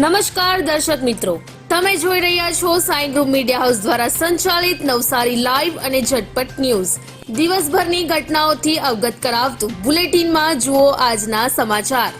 નમસ્કાર દર્શક મિત્રો. તમે જોઈ રહ્યા છો સાઈ ગ્રુપ મીડિયા હાઉસ દ્વારા સંચાલિત નવસારી લાઈવ અને ઝટપટ ન્યૂઝ. દિવસભરની ઘટનાઓથી અવગત કરાવતું બુલેટિનમાં જુઓ આજના સમાચાર.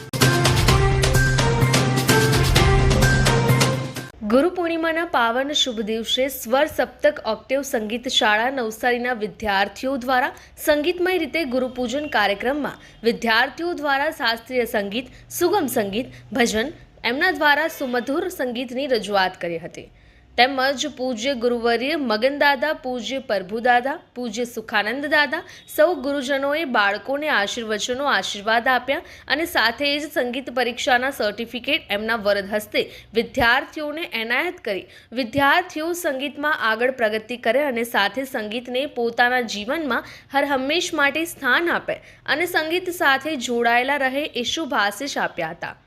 ગુરુ પૂર્ણિમાના પાવન શુભ દિવસે સ્વર સપ્તક ઓક્ટેવ સંગીત શાળા નવસારીના વિદ્યાર્થીઓ દ્વારા સંગીતમય રીતે ગુરુપૂજન કાર્યક્રમમાં વિદ્યાર્થીઓ દ્વારા શાસ્ત્રીય સંગીત, સુગમ સંગીત, ભજન એમના દ્વારા સુમધુર સંગીતની રજૂઆત કરી હતી. તેમજ પૂજ્ય ગુરુવર્ય મગનદાદા પૂજ્ય પ્રભુદાદા પૂજ્ય સુખાનંદ દાદા, સૌ ગુરુજનોએ બાળકોને આશીર્વચનો આશીર્વાદ આપ્યા અને સાથે જ સંગીત પરીક્ષાના સર્ટિફિકેટ એમના વરદ હસ્તે વિદ્યાર્થીઓને એનાયત કરી. વિદ્યાર્થીઓ સંગીતમાં આગળ પ્રગતિ કરે અને સાથે સંગીતને પોતાના જીવનમાં હર હંમેશ માટે સ્થાન આપે અને સંગીત સાથે જોડાયેલા રહે એ શુભ આશીષ આપ્યા હતા.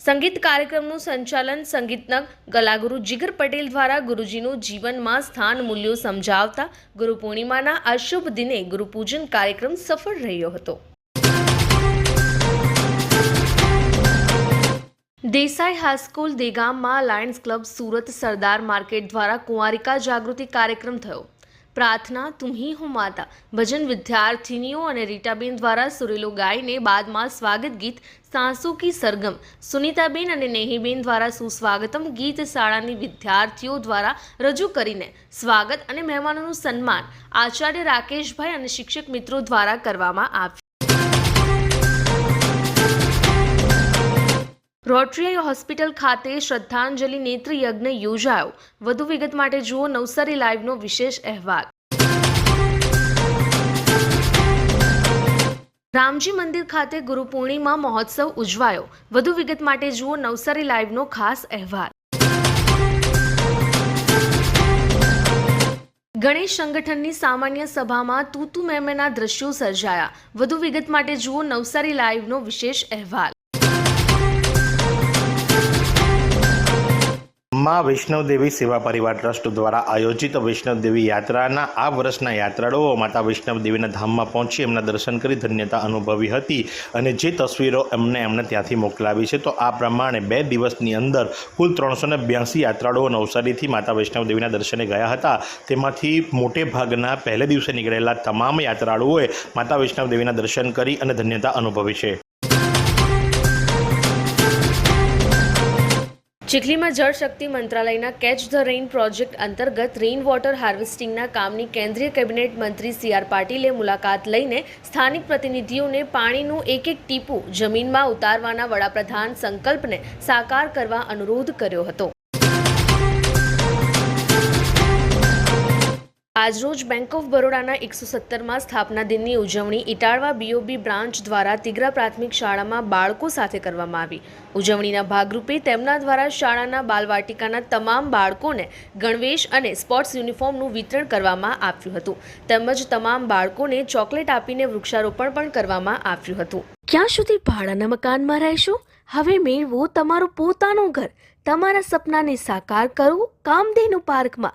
સંગીત કાર્યક્રમનું સંચાલન સંગીતજ્ઞ ગલાગુરુ જીગર પટેલ દ્વારા ગુરુજીનું જીવનમાં સ્થાન મૂલ્યો સમજાવતા ગુરુ પૂર્ણિમાના આ દિને ગુરુપૂજન કાર્યક્રમ સફળ રહ્યો હતો. Desai high school દેગામમાં lions club Surat Sardar market દ્વારા કુંવારિકા જાગૃતિ કાર્યક્રમ થયો. પ્રાર્થના તુમ્હી હું માતા. ભજન વિદ્યાર્થિનીઓ અને રીટાબેન દ્વારા સુરેલો ગાઈને બાદમાં સ્વાગત ગીત સાસુ કી સરગમ, સુનીતાબેન અને નેહીબેન દ્વારા સુસ્વાગતમ ગીત શાળાની વિદ્યાર્થીઓ દ્વારા રજૂ કરીને સ્વાગત અને મહેમાનોનું સન્માન આચાર્ય રાકેશભાઈ અને શિક્ષક મિત્રો દ્વારા કરવામાં આવ્યું. રોટરી હોસ્પિટલ ખાતે શ્રદ્ધાંજલિ નેત્રયજ્ઞ યોજાયો. વધુ વિગત માટે જુઓ નવસારી લાઈવનો વિશેષ અહેવાલ. રામજી મંદિર ખાતે ગુરુ પૂર્ણિમા મહોત્સવ ઉજવાયો. વધુ વિગત માટે જુઓ નવસારી લાઈવનો ખાસ અહેવાલ. ગણેશ સંગઠનની સામાન્ય સભામાં તૂતુ મેમેના દ્રશ્યો સર્જાયા. વધુ વિગત માટે જુઓ નવસારી લાઈવનો વિશેષ અહેવાલ. માં વૈષ્ણવદેવી સેવા પરિવાર ટ્રસ્ટ દ્વારા આયોજિત વૈષ્ણવદેવી યાત્રાના આ વર્ષના યાત્રાળુઓ માતા વૈષ્ણવદેવીના ધામમાં પહોંચી એમના દર્શન કરી ધન્યતા અનુભવી હતી અને જે તસવીરો એમને એમને ત્યાંથી મોકલાવી છે, તો આ પ્રમાણે બે દિવસની અંદર કુલ ત્રણસો ને બ્યાસી યાત્રાળુઓ નવસારીથી માતા વૈષ્ણવદેવીના દર્શને ગયા હતા. તેમાંથી મોટે ભાગના પહેલે દિવસે નીકળેલા તમામ યાત્રાળુઓએ માતા વૈષ્ણવદેવીના દર્શન કરી અને ધન્યતા અનુભવી છે. ચીખલીમાં જળ શક્તિ મંત્રાલયના કેચ ધ રેઇન પ્રોજેક્ટ અંતર્ગત રેઇન વોટર હાર્વેસ્ટિંગના કામની કેન્દ્રીય કેબિનેટ મંત્રી સી આર પાટીલે મુલાકાત લઈને સ્થાનિક પ્રતિનિધિઓને પાણીનું એક એક ટીપું જમીનમાં ઉતારવાના વડાપ્રધાન સંકલ્પને સાકાર કરવા અનુરોધ કર્યો હતો. આજરોજ બેંક ઓફ બરોડાના એકસો સત્તરમાં સ્થાપના દિનની ઉજવણી ઇટાળવા બીઓબી બ્રાન્ચ દ્વારા તિગરા પ્રાથમિક શાળામાં બાળકો સાથે કરવામાં આવી. ઉજવણીના ભાગરૂપે તેમના દ્વારા શાળાના બાલવાટિકાના તમામ બાળકોને ગણવેશ અને સ્પોર્ટ્સ યુનિફોર્મનું વિતરણ કરવામાં આવ્યું હતું. તેમજ તમામ બાળકોને ચોકલેટ આપીને વૃક્ષારોપણ પણ કરવામાં આવ્યું હતું. ક્યાં સુધી ભાડાના મકાનમાં રહેશો? હવે મેળવો તમારું પોતાનું ઘર. તમારા સપનાને સાકાર કરો કામધેનુ પાર્કમાં.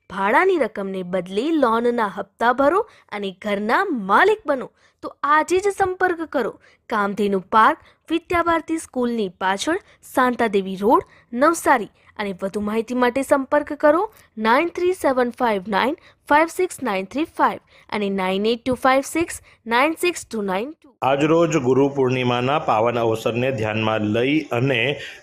ભાડાની રકમને બદલે લોનના હપ્તા ભરો અને ઘરના માલિક બનો. તો આજે જ સંપર્ક કરો. કામધેનુ પાર્ક, વિદ્યાભારતી સ્કૂલની પાછળ શાંતાદેવી રોડ, નવસારી. અને વધુ માહિતી માટે સંપર્ક કરો nine three seven five nine five six nine three five અને nine eight two five six nine six two nine two આજરોજ ગુરુ પૂર્ણિમાના પાવન અવસરને ધ્યાનમાં લઈ અને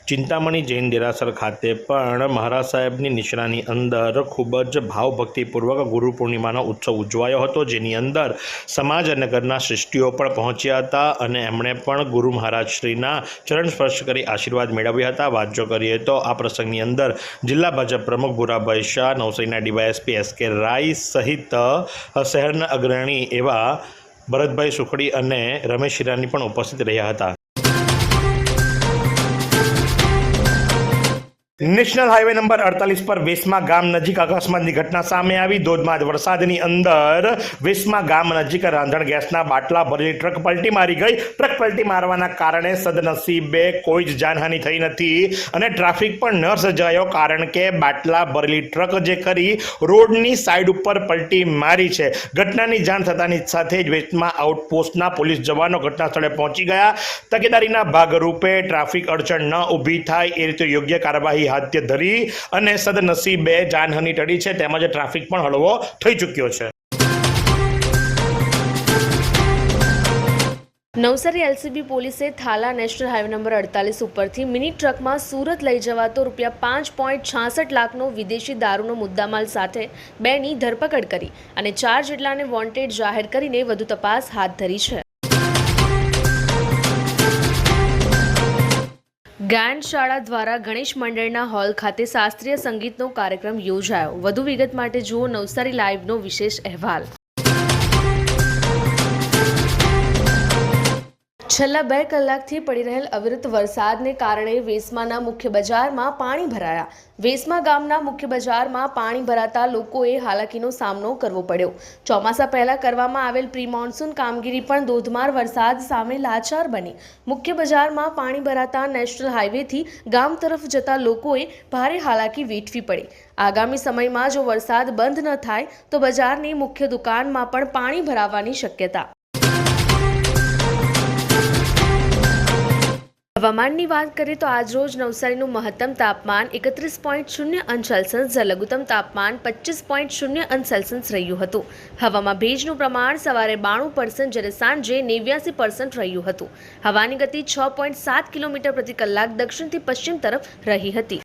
ચિંતામણી જૈન દેરાસર ખાતે પણ મહારાજ સાહેબની નિશ્રાની અંદર ખૂબ જ ભાવભક્તિપૂર્વક ગુરુ પૂર્ણિમાનો ઉત્સવ ઉજવાયો હતો. જેની અંદર સમાજ અને ઘરના સૃષ્ટિઓ પણ પહોંચ્યા હતા અને એમણે પણ ગુરુ મહારાજ શ્રીના ચરણ સ્પર્શ કરી આશીર્વાદ મેળવ્યા હતા. વાત જો કરીએ તો આ પ્રસંગની અંદર જિલ્લા ભાજપ પ્રમુખ ભૂરાભાઈ શાહ નવસારીના ડીવાયએસપી એસ કે રાય સહિત શહેરના અગ્રણી એવા ભરતભાઈ સુખડી અને રમેશ હિરાની પણ ઉપસ્થિત રહ્યા હતા. નેશનલ હાઈવે નંબર અડતાલીસ પર વેસમા ગામ નજીક અકસ્માતની ઘટના સામે આવી. ધોધમાર વરસાદની અંદર વેસમા ગામ નજીક રાંધણ ગેસના બાટલા ભરેલી ટ્રક પલટી મારી ગઈ. ટ્રક પલટી મારવાના કારણે સદનસીબે કોઈ જ જાનહાનિ થઈ નથી અને ટ્રાફિક પણ ન સર્જાયો કારણ કે બાટલા ભરેલી ટ્રક જે કરી રોડની સાઈડ ઉપર પલટી મારી છે. ઘટનાની જાણ થતાની સાથે જ વેસમા આઉટપોસ્ટના પોલીસ જવાનો ઘટના સ્થળે પહોંચી ગયા. તકેદારીના ભાગરૂપે ટ્રાફિક અડચણ ન ઊભી થાય એ રીતે યોગ્ય કાર્યવાહી હાથ ધરી અને સદનસીબે જાનહાની ટળી છે. તેમજ ટ્રાફિક પણ હળવો થઈ ચૂક્યો છે. નવસારી એલસીબી પોલીસે થાલા નેશનલ હાઈવે નંબર અડતાલીસ ઉપરથી મિની ટ્રકમાં સુરત લઈ જવાતો રૂપિયા પાંચ પોઈન્ટ છાસઠ લાખનો વિદેશી દારૂનો મુદ્દામાલ સાથે બેની ધરપકડ કરી અને ચાર જેટલાને વોન્ટેડ જાહેર કરીને વધુ તપાસ હાથ ધરી છે. ગાયન શાળા દ્વારા ગણેશ મંડળના હોલ ખાતે શાસ્ત્રીય સંગીતનો કાર્યક્રમ યોજાયો. વધુ વિગત માટે જુઓ નવસારી લાઈવનો વિશેષ અહેવાલ. છેલ્લા બે કલાકથી પડી રહેલ અવિરત વરસાદને કારણે વેસમાના મુખ્ય બજારમાં પાણી ભરાયા. વેસમા ગામના મુખ્ય બજારમાં પાણી ભરાતા લોકોએ હાલાકીનો સામનો કરવો પડ્યો. ચોમાસા પહેલા કરવામાં આવેલ પ્રી મોન્સૂન કામગીરી પણ ધોધમાર વરસાદ સામે લાચાર બની. મુખ્ય બજારમાં પાણી ભરાતા નેશનલ હાઈવેથી ગામ તરફ જતા લોકોએ ભારે હાલાકી વેઠવી પડી. આગામી સમયમાં જો વરસાદ બંધ ન થાય, તો બજારની મુખ્ય દુકાનમાં પણ પાણી ભરાવાની શક્યતા હવામાનની વાત કરીએ તો આજરોજ નવસારીનું મહત્તમ તાપમાન એકત્રીસ પોઈન્ટ શૂન્ય અંશ સેલ્સિયસ લઘુત્તમ તાપમાન પચીસ પોઈન્ટ શૂન્ય અંશ સેલ્સિયસ રહ્યું હતું. હવામાં ભેજનું પ્રમાણ સવારે બાણું પર્સન્ટ જ્યારે સાંજે નેવ્યાસી પર્સન્ટ રહ્યું હતું. હવાની ગતિ છ પોઈન્ટ સાત કિલોમીટર પ્રતિ કલાક દક્ષિણથી પશ્ચિમ તરફ રહી હતી.